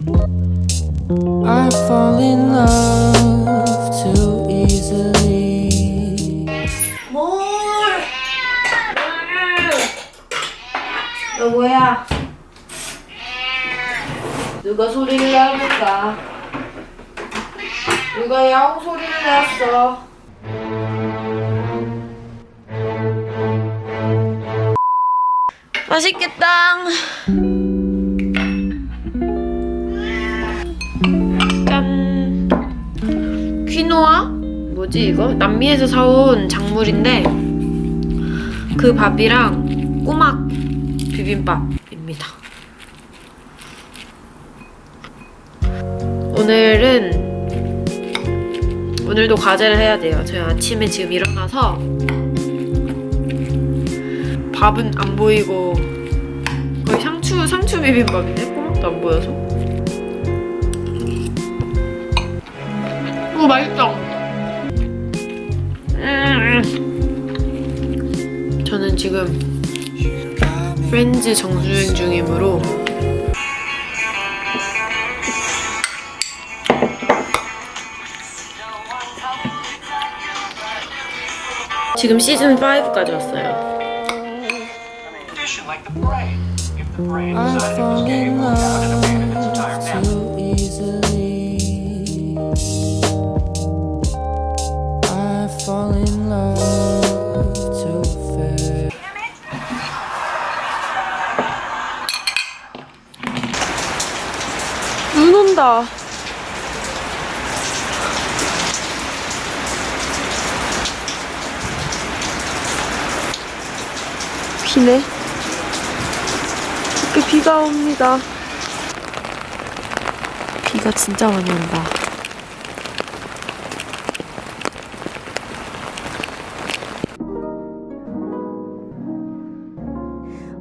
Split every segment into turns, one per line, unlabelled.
I fall in love too easily.
너 뭐야? 누가 소리를 내볼까? 누가 야옹 소리를 내었어? 맛있겠다. 짠. 퀴노아? 뭐지 이거? 남미에서 사온 작물인데 그 밥이랑 꼬막 비빔밥입니다. 오늘은 오늘도 과제를 해야 돼요. 저희 아침에 지금 일어나서 밥은 안 보이고 거의 상추 상추 비빔밥이네. 꼬막도 안 보여서. 오 맛있다. 음. 저는 지금 프렌즈 정주행 중이므로 지금 시즌 5까지 왔어요.
In
눈 온다. 비네. 이렇게 비가 옵니다. 비가 진짜 많이 온다.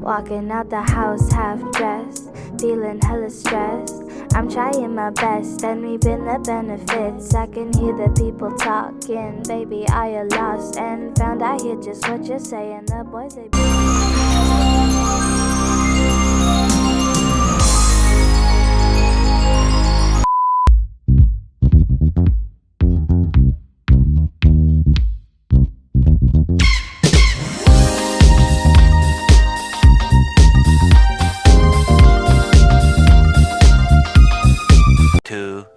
Walking out the house half dressed, feeling hella stressed. I'm trying my best and reaping the benefits. I can hear the people talking, baby. I am lost and found. I hear just what you're saying. The boys they.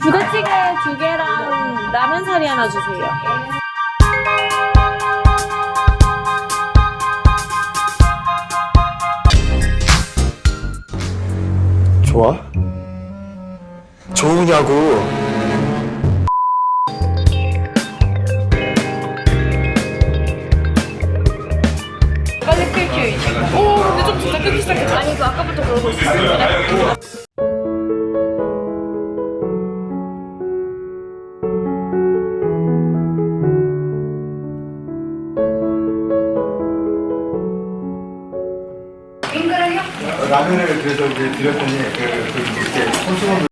부대찌개 두 개랑 라면 사리 하나 주세요.
좋아? 좋으냐고.
빨리 끌게요 이제. 오 근데 좀 끊기 시작했어. 아니 그 아까부터 그러고 있었어.
라면을 그래서 이제 드렸더니 그, 그 이렇게 손수건으로